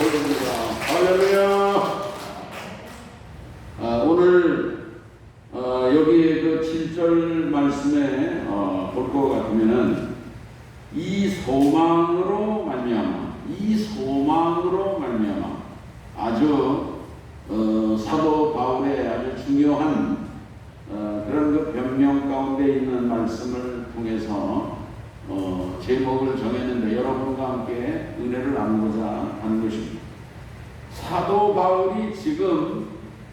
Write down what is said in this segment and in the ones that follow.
감사합니다. 아, 어, 그 7절 말씀에 어, 볼것 같으면은 이 소망으로 말미암아 이 소망으로 말미암아 아주 어, 사도 바울의 아주 중요한 어, 그런 그 변명 가운데 있는 말씀을 통해서 어, 제목을 정했는데 여러분과 함께 은혜를 나누고자 하는 것입니다. 사도 바울이 지금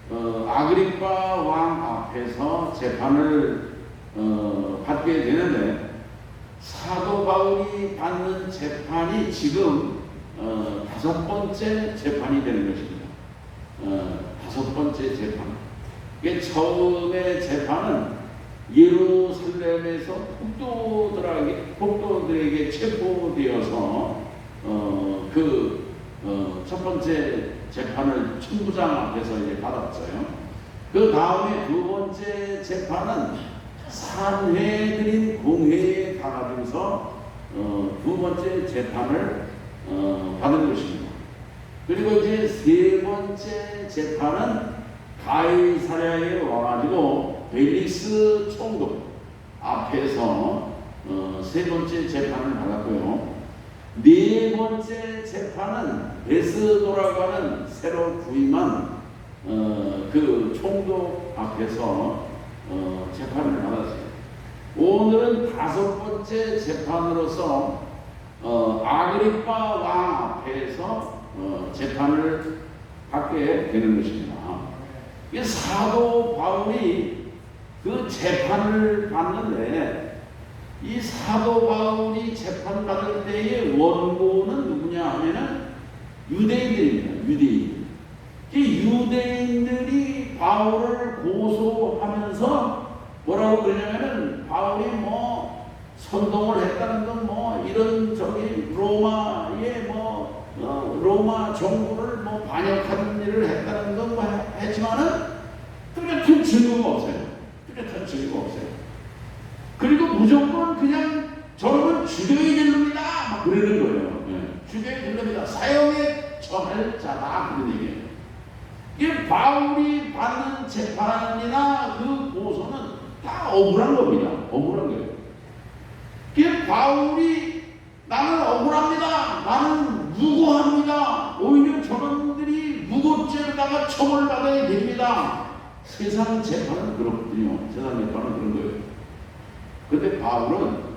어, 아그리파 왕 앞에서 재판을 어, 받게 되는데 사도 바울이 받는 재판이 지금 어, 다섯 번째 재판이 되는 것입니다. 어, 다섯 번째 재판. 이게 처음에 재판은 예루살렘에서 폭도들에게 폭도들에게 체포되어서 어, 그 어, 첫 번째 재판을 천부장 앞에서 이제 받았어요. 그 다음에 두 번째 재판은 산회드린 공회에 가가지고서 어, 두 번째 재판을 어, 받은 것입니다. 그리고 이제 세 번째 재판은 가이사랴에 와가지고 벨리스 총독 앞에서 어, 세 번째 재판을 받았고요. 네 번째 재판은 베스도라고 하는 새로 부임한 어, 그 총독 앞에서 어, 재판을 받았어요. 오늘은 다섯 번째 재판으로서 어, 아그리파 왕 앞에서 어, 재판을 받게 되는 것입니다. 이 사도 바울이 그 재판을 받는데 이 사도 바울이 재판 받을 때의 원고는 누구냐 하면은 유대인들입니다. 유대인. 이 유대인들이 바울을 고소하면서 뭐라고 그러냐면은 바울이 뭐 선동을 했다는 건 뭐 이런 저기 로마의 뭐 어, 로마 정부를 뭐 반역하는 일을 했다는 건 뭐 했지만은 뚜렷한 증거가 없어요. 뚜렷한 증거가 없어요. 그리고 무조건 그냥 저는 죽여야 될 놈이다 막 그러는 거예요. 예. 죽여야 될 놈이다. 사형에 처할 자다 그런 얘기예요. 이게 바울이 받는 재판이나 그 고소는 다 억울한 겁니다. 억울한 거예요. 이게 바울이 나는 억울합니다. 나는 무고합니다. 오히려 저런들이 무고죄에다가 처벌 받아야 됩니다. 세상 재판은 그렇거든요. 세상 재판은 그런 거예요. 근데 바울은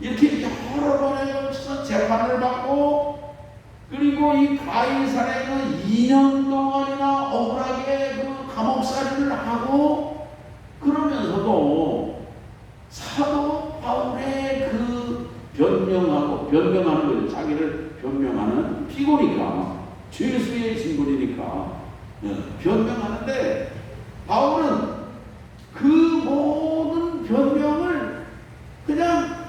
이렇게 여러 번에 걸쳐서 재판을 받고 그리고 이 가이사랴에는 2년 동안이나 억울하게 그 감옥살이를 하고 그러면서도 사도 바울의 그 변명하고 변명하는 거죠. 자기를 변명하는 피고니까 죄수의 신분이니까 예, 변명하는데 바울은 그 모든 변명을 그냥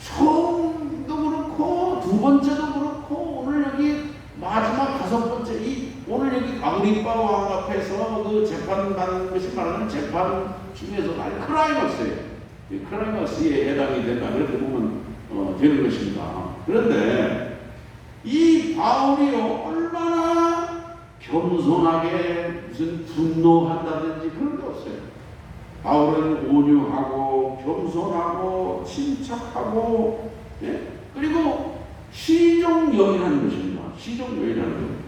처음도 그렇고 두 번째도 그렇고 오늘 여기 마지막 다섯 번째 이 오늘 여기 아그리파 왕 앞에서 그 재판 받는 것이 말하는 재판 중에서 아주 크라이머스예요. 이 크라이머스에 해당이 된다 그렇게 보면 어, 되는 것입니다. 그런데 이 바울이 얼마나 겸손하게 무슨 분노한다든지 그런 게 없어요. 바울은 온유하고 겸손하고 침착하고 예? 그리고 시종여인하는 것입니다. 시종여인하는 것.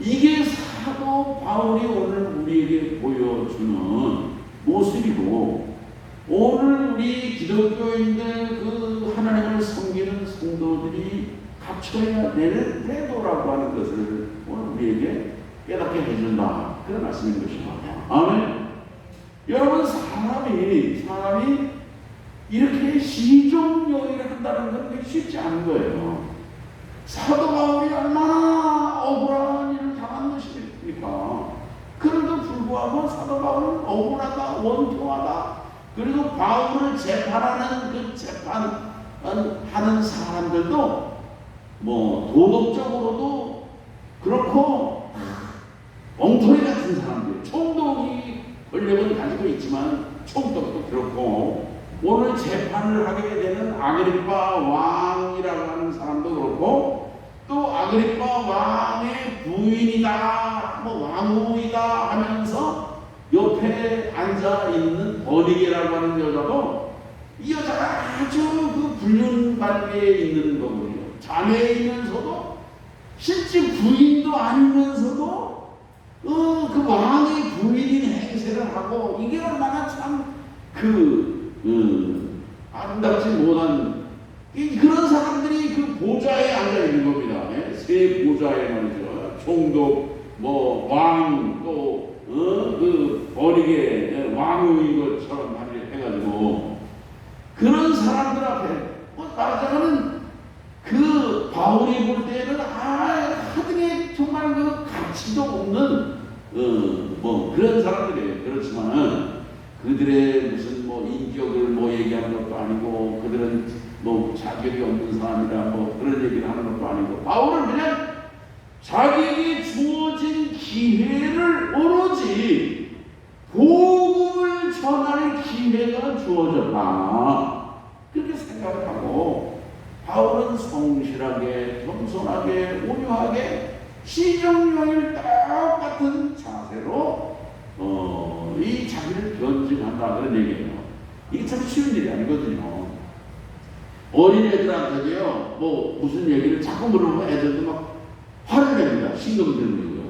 이게 사도 바울이 오늘 우리에게 보여주는 모습이고 오늘 우리 기독교인들 그 하나님을 섬기는 성도들이 갖춰야 되는 태도라고 하는 것을 오늘 우리에게 깨닫게 해준다. 그런 말씀인 것입니다. 아멘. 여러분 사람이 사람이 이렇게 시종요일을 한다는 건 쉽지 않은 거예요. 사도 바울이 얼마나 억울한 일을 당한 것입니까? 그래도 불구하고 사도 바울은 억울하다, 원통하다. 그리고 바울을 재판하는 그 재판 하는 사람들도 뭐 도덕적으로도 그렇고 엉터리 같은 사람들, 총독이 권력은 가지고 있지만 처음부터 그렇고 오늘 재판을 하게 되는 아그리파 왕이라고 하는 사람도 그렇고 또 아그리파 왕의 부인이다 뭐 왕후이다 하면서 옆에 앉아 있는 버리게라고 하는 여자도 이 여자가 아주 그 불륜 관계에 있는 거거든요. 자매이면서도 실제 부인도 아니면서도 어, 그 왕의 부인인 행세를 하고 이게 얼마나 참그 음, 아름답지 못한 이, 그런 사람들이 그 보좌에 앉아 있는 겁니다. 예? 세 보좌에 말이죠. 총독, 뭐 왕, 또그 어리게 예, 왕의 것처럼 말이 해가지고 그런 사람들 앞에 뭐 말하자면은 그 바울이 볼 때는 아 하등에 정말 그 가치도 없는 어 뭐 그런 사람들이에요. 그렇지만은 그들의 무슨 뭐 인격을 뭐 얘기하는 것도 아니고 그들은 뭐 자격이 없는 사람이라 뭐 그런 얘기를 하는 것도 아니고 바울은 그냥 자기에게 주어진 기회를 오로지 복음을 전할 기회가 주어졌다 그렇게 생각을 하고 바울은 성실하게 겸손하게 온유하게 시정령일 똑같은 자세로 어, 이 자기를 변증한다 그런 얘기예요. 이게 참 쉬운 일이 아니거든요. 어린 애들한테도요, 뭐 무슨 얘기를 자꾸 물어보면 애들도 막 화를 냅니다. 신경들고요.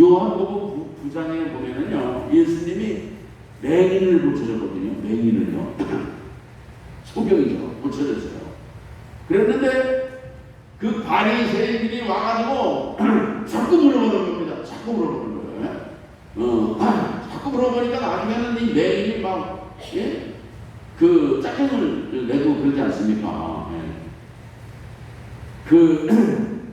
요한복음 부- 부장에 보면은요, 예수님이 맹인을 고쳐줬거든요. 맹인을요. 소경이죠. 고쳐줬어요. 그랬는데 그 바리새인들이 와가지고 자꾸 물어보는 겁니다. 자꾸 물어보는 거예요. 어, 자꾸 물어보니까 나중에는 이 맹인이 막 예? 그 짜증을 내고 그러지 않습니까? 예. 그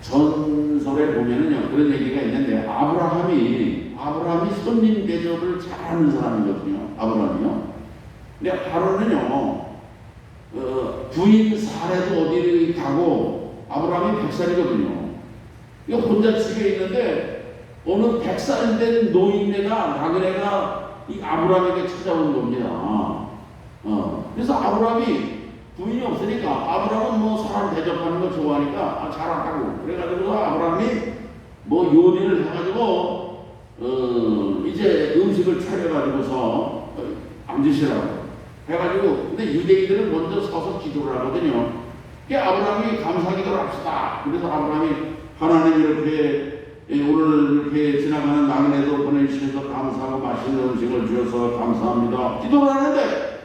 전설에 보면은요 그런 얘기가 있는데 아브라함이 아브라함이 손님 대접을 잘하는 사람이거든요. 아브라함이요. 근데 어, 부인 사례도 어디를 가고 아브라함이 백살이거든요. 이거 혼자 집에 있는데 어느 백살 된 노인네가 나그네가 이 아브라함에게 찾아온 겁니다. 어, 그래서 아브라함이 부인이 없으니까 아브라함은 뭐 사람 대접하는 거 좋아하니까 아, 잘한다고 그래가지고 아브라함이 뭐 요리를 해가지고 어, 이제 음식을 차려가지고서 어, 앉으시라고 해가지고 근데 유대인들은 먼저 서서 기도를 하거든요. 그 아브라함이 감사 기도를 합시다. 그래서 아브라함이 하나님 이렇게 예, 오늘 이렇게 지나가는 나그네도 보내주셔서 감사하고 맛있는 음식을 주셔서 감사합니다. 기도를 하는데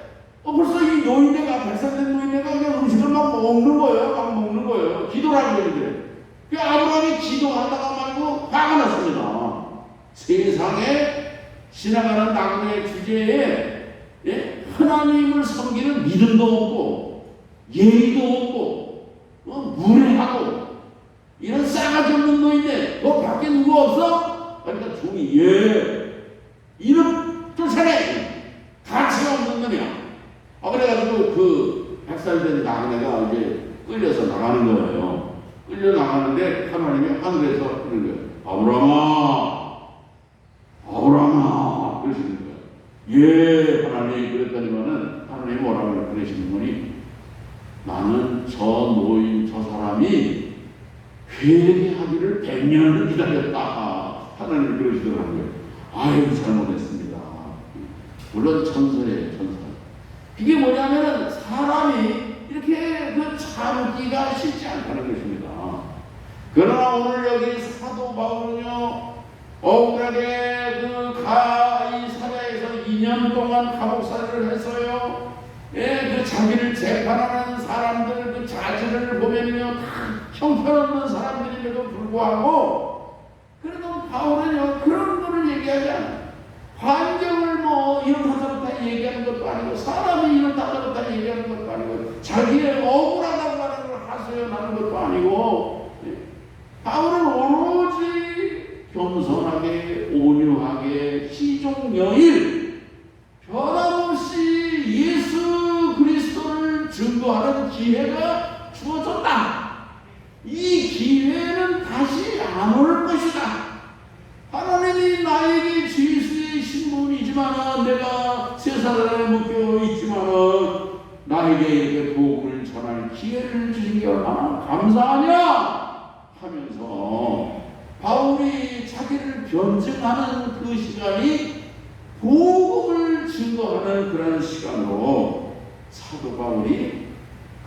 어, 벌써 이 노인네가 백살된 노인네가 그냥 음식을 막 먹는 거예요. 막 먹는 거예요. 기도를 하고 있는데 그 아브라함이 기도하다가 말고 화가 났습니다. 세상에 지나가는 나그네 주제에 예? 하나님을 섬기는 믿음도 없고 예의도 없고 어, 무례하고 이런 싸가지 없는 노인데 너 밖에 누구 없어? 그러니까 종이 예 이름 쫓아내 가치가 없는 놈이야 아 그래가지고 그 백살 된 나그네가 이제 끌려서 나가는 거예요 끌려 나가는데 하나님이 하늘에서 그러는 거예요 아브라함아 아브라함아 그러시는 거예요 예 하나님 그랬더니만은 하나님이 뭐라고 그러시는 거니 나는 저 노인 저 사람이 회개하기를 백년을 기다렸다. 하나님 그러시더라고요. 아유 잘못했습니다. 물론 천설이에요 천설. 이게 뭐냐면은 사람이 이렇게 그 참기가 쉽지 않다는 것입니다. 그러나 오늘 여기 사도 바울은요 억울하게 2년 동안 감옥살이를 했어요. 예, 그 자기를 재판하는 사람들 그 자질을 보면요 다 형편없는 사람들임에도 불구하고 그래도 바울은요 그런 거를 얘기하지 않아요. 환경을 뭐 이렇다 저렇다 얘기하는 것도 아니고 사람이 이렇다 저렇다 얘기하는 것도 아니고 자기의 억울하다고 하는 걸 하소연하는 것도 아니고 예. 바울은 오로지 겸손하게 온유하게 시종여일 변함없이 예수 그리스도를 증거하는 기회가 주어졌다. 이 기회는 다시 안 올 것이다. 하나님이 나에게 죄수의 신분이지만 내가 세상에 묶여 있지만 나에게 이렇게 복음을 전할 기회를 주신 게 얼마나 감사하냐? 하면서 바울이 자기를 변증하는 그 시간이 복음을 증거 하는 그런 시간으로 사도 바울이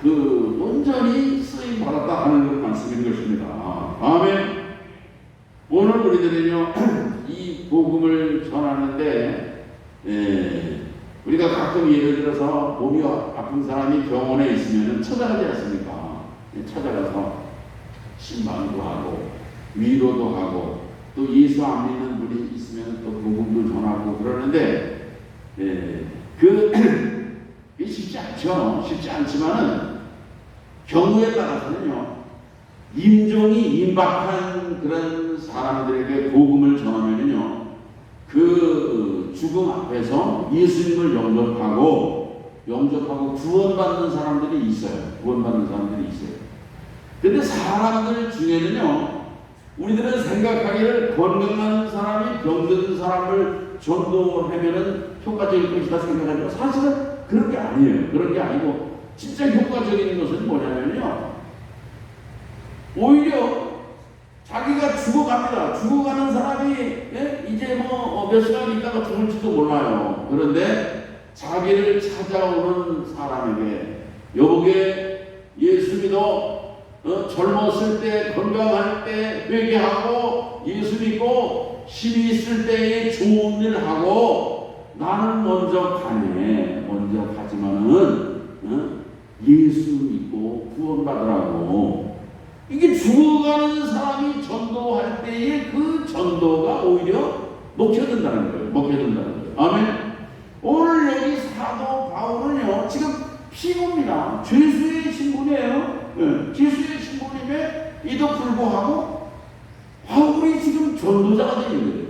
그 온전히 쓰임 받았다 하는 그런 말씀인 것입니다. 아멘. 오늘 우리들은요 이 복음을 전하는데 예, 우리가 가끔 예를 들어서 몸이 아픈 사람이 병원에 있으면 찾아가지 않습니까? 예, 찾아가서 신방도 하고 위로도 하고 또 예수 안 믿는 분이 있으면 또 복음도 전하고 그러는데 예, 그 이게 쉽지 않죠. 쉽지 않지만은 경우에 따라서는요 임종이 임박한 그런 사람들에게 복음을 전하면은요 그 죽음 앞에서 예수님을 영접하고 영접하고 구원받는 사람들이 있어요. 구원받는 사람들이 있어요. 근데 사람들 중에는요, 우리들은 생각하기를 건강한 사람이 병든 사람을 전도하면은 효과적일 것이다 생각하지만 사실은 그런 게 아니에요. 그런 게 아니고 진짜 효과적인 것은 뭐냐면요. 오히려 자기가 죽어갑니다. 죽어가는 사람이 예? 이제 뭐 몇 시간 있다가 죽을지도 몰라요. 그런데 자기를 찾아오는 사람에게 여보게 예수 믿어 어? 젊었을 때 건강할 때 회개하고 예수 믿고 힘이 있을 때에 좋은 일 하고 나는 먼저 가네. 먼저 가지만은 어? 예수 믿고 구원받으라고. 이게 죽어가는 사람이 전도할 때의 그 전도가 오히려 먹혀든다는 거예요. 먹혀든다는 거예요. 아멘. 오늘 여기 사도 바울은요 지금 피고입니다. 죄수의 신분이에요. 네, 죄수의 신분임에 이도 불구하고 바울이 지금 전도자가 되는 거예요.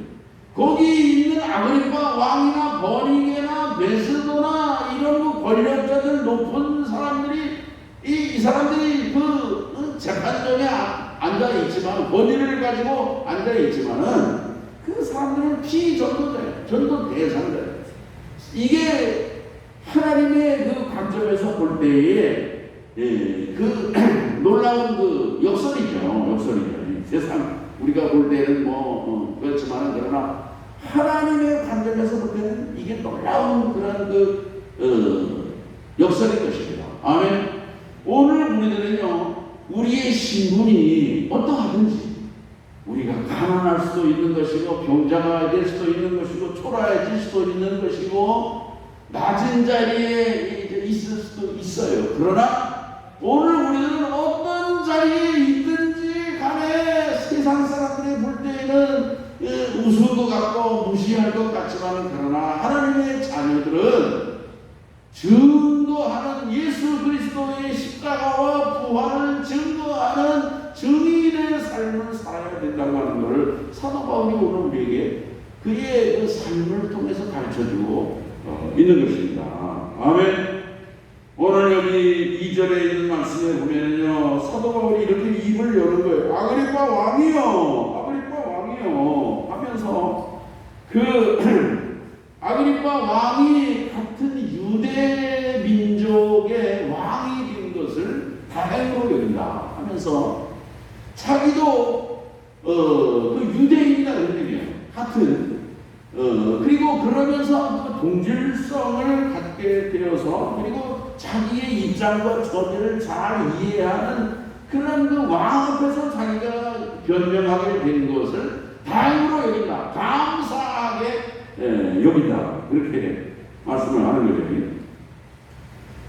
거기 있는 아그리파 왕이나 버니게나 베스도나 이런 그 권력자들 높은 사람들이 이, 이 사람들이 그 어, 재판정에 아- 앉아 있지만 권위를 가지고 앉아 있지만은 그 사람들은 피전도자예요. 전도 대상자예요. 이게 하나님의 그 관점에서 볼 때에 예, 그 놀라운 그 우리가 볼 때는 뭐 어, 그렇지만 그러나 하나님의 관점에서 볼 때는 이게 놀라운 그런 그 어, 역설인 것입니다. 아멘. 오늘 우리들은요 우리의 신분이 어떠하든지 우리가 가난할 수도 있는 것이고 병자가 될 수도 있는 것이고 초라해질 수도 있는 것이고 낮은 자리에 있을 수도 있어요. 그러나 오늘 것 같지만 그러나 하나님의 자녀들은 증거하는 예수 그리스도의 십자가와 부활을 증거하는 증인의 삶을 살아야 된다고 하는 것을 사도 바울이 오늘 우리에게 그의 그 삶을 통해서 가르쳐주고 어, 있는 것입니다. 아멘. 오늘 여기 2절에 있는 말씀에 보면요 사도 바울이 이렇게 입을 여는 거예요 아그리파 왕이요 아그리파 왕이요 하면서 그 아그리파 왕이 같은 유대 민족의 왕이 된 것을 다행으로 여긴다 하면서 자기도 어그 유대인이다 그런 얘기예요 같은 어, 그리고 그러면서 그 동질성을 갖게 되어서 그리고 자기의 처지를 잘 이해하는 그런 그 왕 앞에서 자기가 변명하게 된 것을 다행으로 여긴다. 감사하게 예, 여긴다. 그렇게 말씀을 하는 거죠.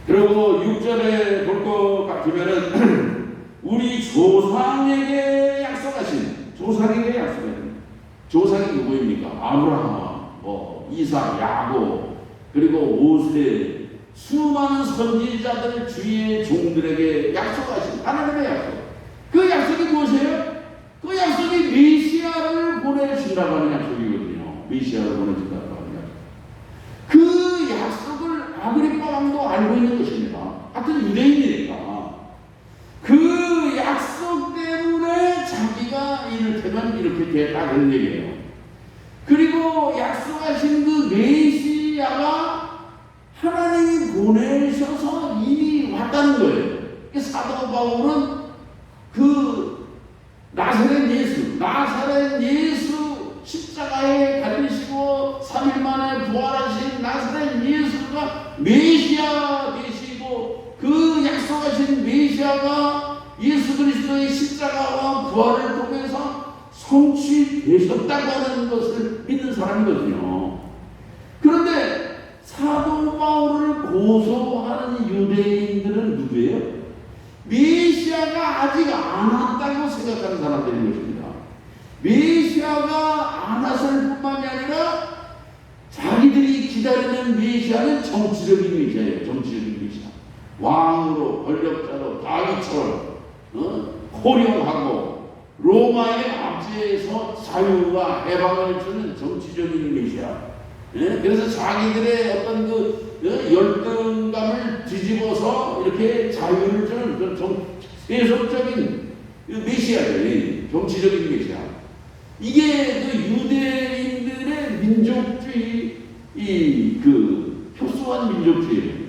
그리고 6절에 볼 것 같으면은 우리 조상에게 약속하신 조상에게 약속하신 조상이 누구입니까? 아브라함, 뭐 이삭, 야곱, 그리고 모세 수많은 선지자들 주위의 종들에게 약속하신 하나님의 약속. 그 약속이 무엇이에요? 그 약속이 메시아를 보내주신다고 하는 약속이거든요. 메시아를 보내준다고 하는 약속. 그 약속을 아그리파 왕도 알고 있는 것입니다. 하여튼 유대인이니까. 그 약속 때문에 자기가 이를테면 이렇게 됐다 그런 얘기예요. 그리고 약속하신 그 메시아가 하나님이 보내셔서 이미 왔다는 거예요. 사도 바울은 그 나사렛 예수, 나사렛 예수 십자가에 달리시고 3일 만에 부활하신 나사렛 예수가 메시아 되시고 그 약속하신 메시아가 예수 그리스도의 십자가와 부활을 통해서 성취되셨다고 하는 것을 믿는 사람이거든요. 그런데 사도 바울을 고소하는 유대인들은 누구예요? 메시아가 아직 안 왔다고 생각하는 사람들인 것입니다. 메시아가 안 왔을 뿐만이 아니라 자기들이 기다리는 메시아는 정치적인 메시아예요. 정치적인 메시아. 왕으로 권력자로 다윗처럼 어? 호령하고 로마의 압제에서 자유와 해방을 주는 정치적인 메시아. 예? 그래서 자기들의 어떤 그 어? 열등감을 뒤집어서 이렇게 자유를 주는 그런 정, 세속적인 그 메시아들, 정치적인 메시아. 이게 그 유대인들의 민족주의 이그 효소한 민족주의예요.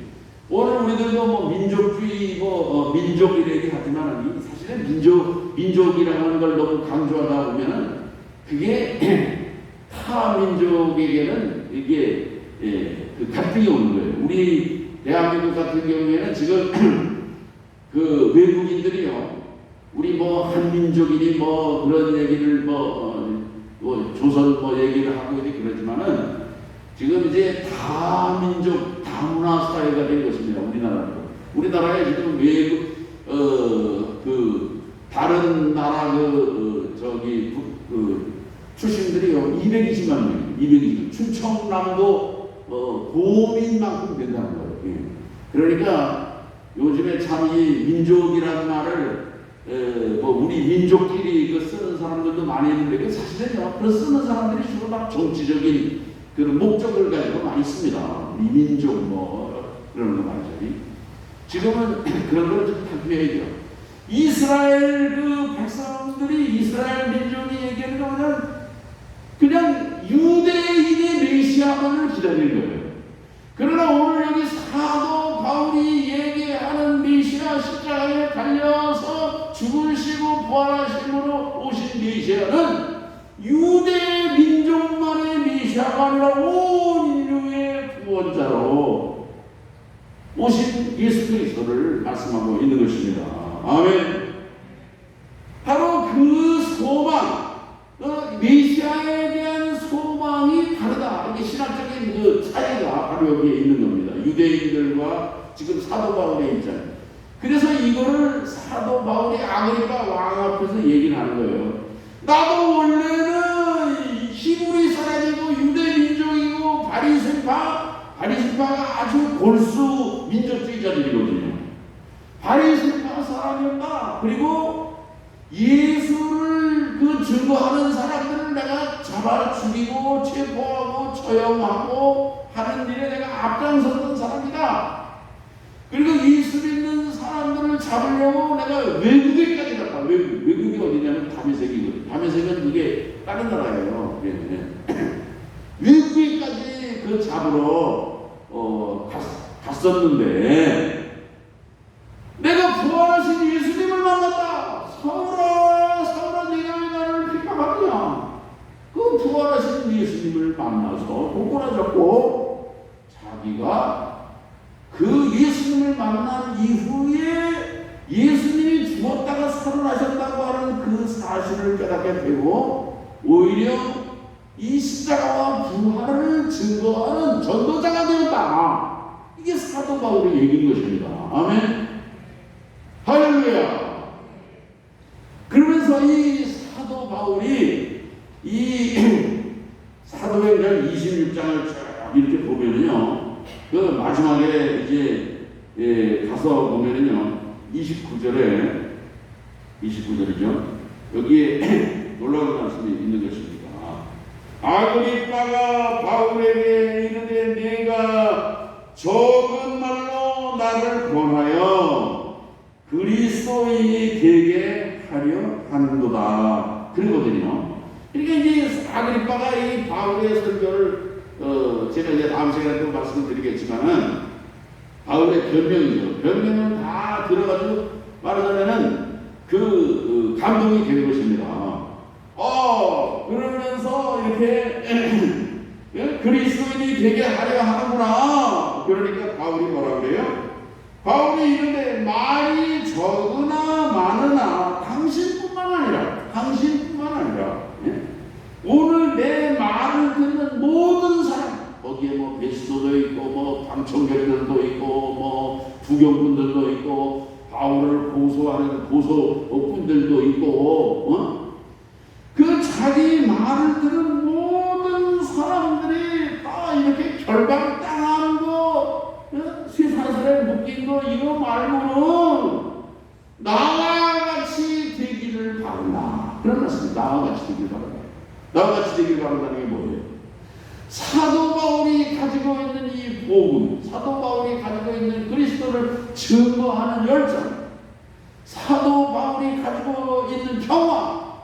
오늘 우리들도 뭐 민족주의 뭐 어, 민족 이렇게 하지만 사실은 민족 민족이라는 걸 너무 강조하다 보면은 그게 타 민족에게는 이게 예, 그 갈등이 오는 거예요. 우리 대한민국 같은 경우에는 지금 그 외국인들이요. 우리 뭐 한민족이니 뭐 그런 얘기를 뭐, 어, 뭐 조선 뭐 얘기를 하고 이렇게 그러지만은 지금 이제 다민족 다문화 사회가 된 것입니다. 우리나라도. 우리나라에 지금 외국 어 그 다른 나라 그 어, 저기 그, 그 출신들이요 220만 명, 220. 충청남도 어 고민만큼 된다는 거예요. 예. 그러니까 요즘에 참 이 민족이라는 말을 에, 뭐 우리 민족끼리 그 쓰는 사람들도 많이 있는데 그 사실은요 그 쓰는 사람들이 주로 막 정치적인 그런 목적을 가지고 많이 씁니다. 이 민족 뭐 그런 거 말이죠. 지금은 그런 걸 좀 바뀌어야죠. 이스라엘 그 백성들이 이스라엘 민족이 얘기하는 거는 그냥 유대인의 메시아만을 기다리는 거예요. 그러나 오늘 여기 사도 바울이 얘기하는 메시아 십자가에 달려서 죽으시고 부활하심으로 오신 메시아는 유대 민족만의 메시아가 아니라 온 인류의 구원자로 오신 예수 그리스도를 말씀하고 있는 것입니다. 아멘. 바로 그 소망, 어, 메시아에 대한 소망이 다르다. 이게 신학적인 그 차이가 바로 여기에 있는 겁니다. 유대인들과 지금 사도 바울의 입장. 그래서 이거를 사도 바울이 아그리파 왕 앞에서 얘기를 하는 거예요. 나도 원래는 히브리 사람이고 유대 민족이고 바리새파 바리새파가 아주 골수 민족주의자들이거든요. 바리새파 사람이었다. 그리고 예수를 그 증거하는 사람들을 내가 잡아 죽이고 체포하고 처형하고 하는 일에 내가 앞장섰던 사람이다. 그리고 예수 믿는 사람들을 잡으려고 내가 외국에까지 갔다. 외국, 외국이 어디냐면 다메섹이거든. 다메섹은 그게 다른 나라예요. 외국에까지 그 잡으러 어, 갔, 갔었는데 내가 부활하신 예수님을 만났다. 사울아, 사울아, 네가 왜 나를 핍박하느냐? 그 부활하신 예수님을 만나서 도꾸라졌고 자기가 그 만난 이후에 예수님이 죽었다가 살아나셨다고 하는 그 사실을 깨닫게 되고 오히려 이 십자가와 부활을 증거하는 전도자가 되었다. 이게 사도 바울의 얘기인 것입니다. 아멘. 할렐루야. 그러면서 이 사도 바울이 이 사도행전 26장을 쭉 이렇게 보면은요. 그 마지막에 이제 예, 가서 보면은요. 29절에 29절이죠. 여기에 놀라운 말씀이 있는 것입니다. 아그리빠가 바울에게 이르되 네가 적은 말로 나를 권하여 그리스도인이 되게 하려 하는도다. 그러거든요. 그러니까 이제 아그리빠가 이 바울의 설교를 어, 제가 이제 다음 시간에 또 말씀을 드리겠지만은 바울의 변명은 다 들어가지고 말하자면은 그 어, 감동이 되는 것입니다. 어 그러면서 이렇게 예? 그리스도인이 되게 하려 하는구나 그러니까 바울이 뭐라 그래요? 바울이 이런데 말이 적으나 많으나 당신뿐만 아니라 당신뿐만 아니라 예? 오늘 내 말을 듣는 모든 사람 거기에 뭐 베스도도 있고 뭐 방청객들도 있고 뭐 부경분들도 있고 바울을 고소하는 고소분들도 있고 어? 그 자기 말을 들은 모든 사람들이 다 이렇게 결박당한 거 어? 쇠사슬에 묶인 거 이거 말고는 나와 같이 되기를 바란다 그런 말씀입니다 나와 같이 되기를 바란다 나와 같이 되기를 바란다는 게 뭐예요? 사도 바울이 가지고 있는 이 복음, 사도 바울이 가지고 있는 그리스도를 증거하는 열정, 사도 바울이 가지고 있는 평화,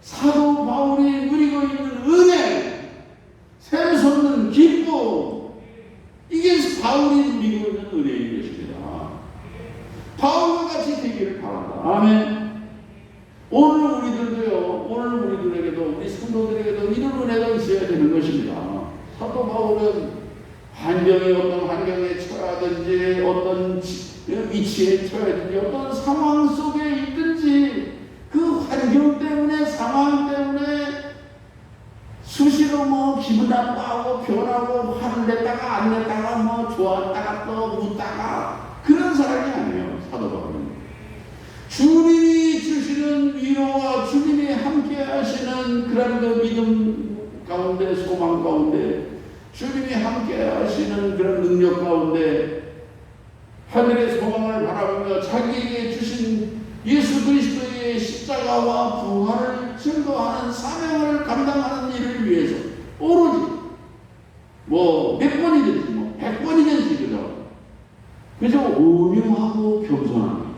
사도 바울이 누리고 있는 은혜, 샘솟는 기쁨, 이게 바울이 누리고 있는 은혜인 것입니다. 바울과 같이 되기를 바란다. 아멘. 오늘 우리들도요, 오늘 우리들에게도, 우리 성도들에게도 이런 은혜가 있어야 되는 것입니다. 사도 바울은 환경이 어떤 환경에 처하든지, 어떤 위치에 처하든지, 어떤 상황 속에 있든지, 그 환경 때문에, 상황 때문에 수시로 뭐 기분 나빠하고 변하고 화를 냈다가 안 냈다가 뭐 좋았다가 또 웃다가 그런 사람이 아니에요, 사도 바울은. 주님이 주시는 위로와 주님이 함께 하시는 그런 그 믿음 가운데 소망 가운데 주님이 함께 하시는 그런 능력 가운데 하늘의 소망을 바라보며 자기에게 주신 예수 그리스도의 십자가와 부활을 증거하는 사명을 감당하는 일을 위해서 오로지 뭐 몇 번이든지 뭐 백 번이든지 그죠 그저 온유하고 겸손한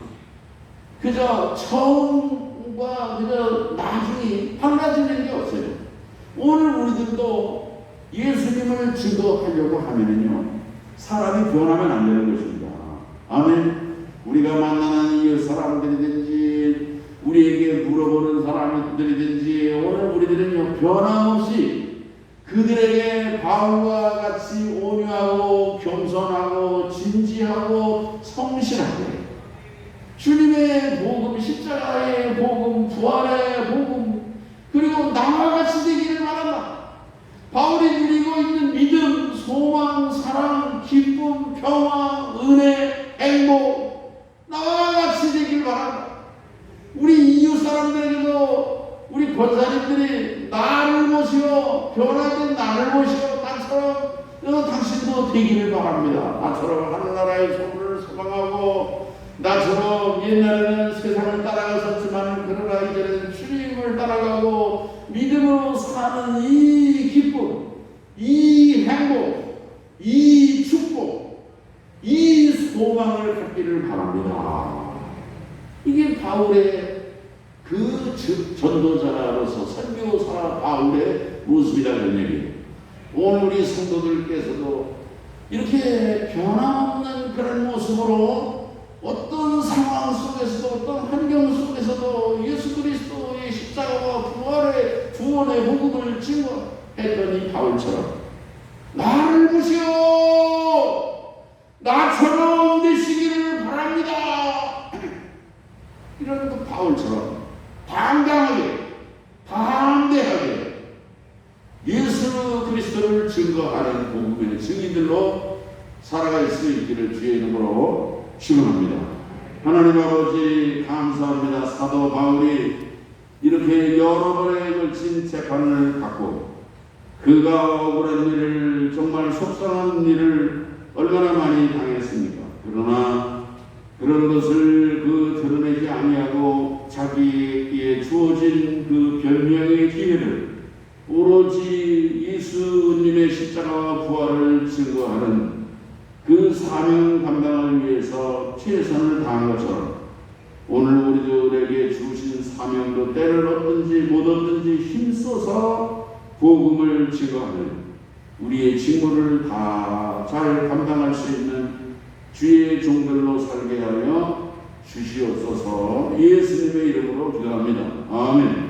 그저 처음과 그저 나중이 달라지는 게 없어요. 오늘 우리들도 예수님을 증거하려고 하면은요, 사람이 변하면 안 되는 것입니다. 아멘. 우리가 만나는 이 사람들이든지, 우리에게 물어보는 사람들이든지, 오늘 우리들은요, 변함없이 그들에게 바울과 같이 온유하고 겸손하고 진지하고 성실하게 주님의 복음, 십자가의 복음, 부활의 복음, 그리고 나와 같이 바란다. 바울이 누리고 있는 믿음, 소망, 사랑, 기쁨, 평화, 은혜, 행복, 나와 같이 되기를 바란다. 우리 이웃 사람들에게도 우리 권사님들이 나를 모시고 변화된 나를 모시고 나처럼 어, 당신도 되기를 바랍니다. 나처럼 하늘나라의 소문을 소망하고 나처럼 옛날에는 세상을 따라갔었지만 그러나 이제는 주님을 따라가고 믿음으로 사는 이 이 행복, 이 축복, 이 소망을 갖기를 바랍니다. 이게 바울의 그 전도자로서 선교사 바울의 모습이라는 얘기예요. 오늘 우리 성도들께서도 이렇게 변함없는 그런 모습으로 어떤 상황 속에서도 어떤 환경 속에서도 예수 그리스도의 십자가와 부활의 구원의 복음을 증거 이 바울처럼 나를 보시오 나처럼 되시기를 바랍니다 이런 그 바울처럼 당당하게 담대하게 예수 그리스도를 증거하는 복음의 증인들로 살아갈 수 있기를 주의 이름으로 축원합니다. 하나님 아버지 감사합니다. 사도 바울이 이렇게 여러 번에 걸친 재판을 갖고 그가 억울한 일을 정말 속상한 일을 얼마나 많이 당했습니까? 그러나 그런 것을 그 드러내지 아니하고 자기에게 주어진 그 변명의 기회를 오로지 예수님의 십자가와 부활을 증거하는 그 사명 감당을 위해서 최선을 다한 것처럼 오늘 우리들에게 주신 사명도 때를 얻든지 못 얻든지 힘써서 복음을 증거하는 우리의 직무를 다 잘 감당할 수 있는 주의 종들로 살게 하여 주시옵소서 예수님의 이름으로 기도합니다. 아멘.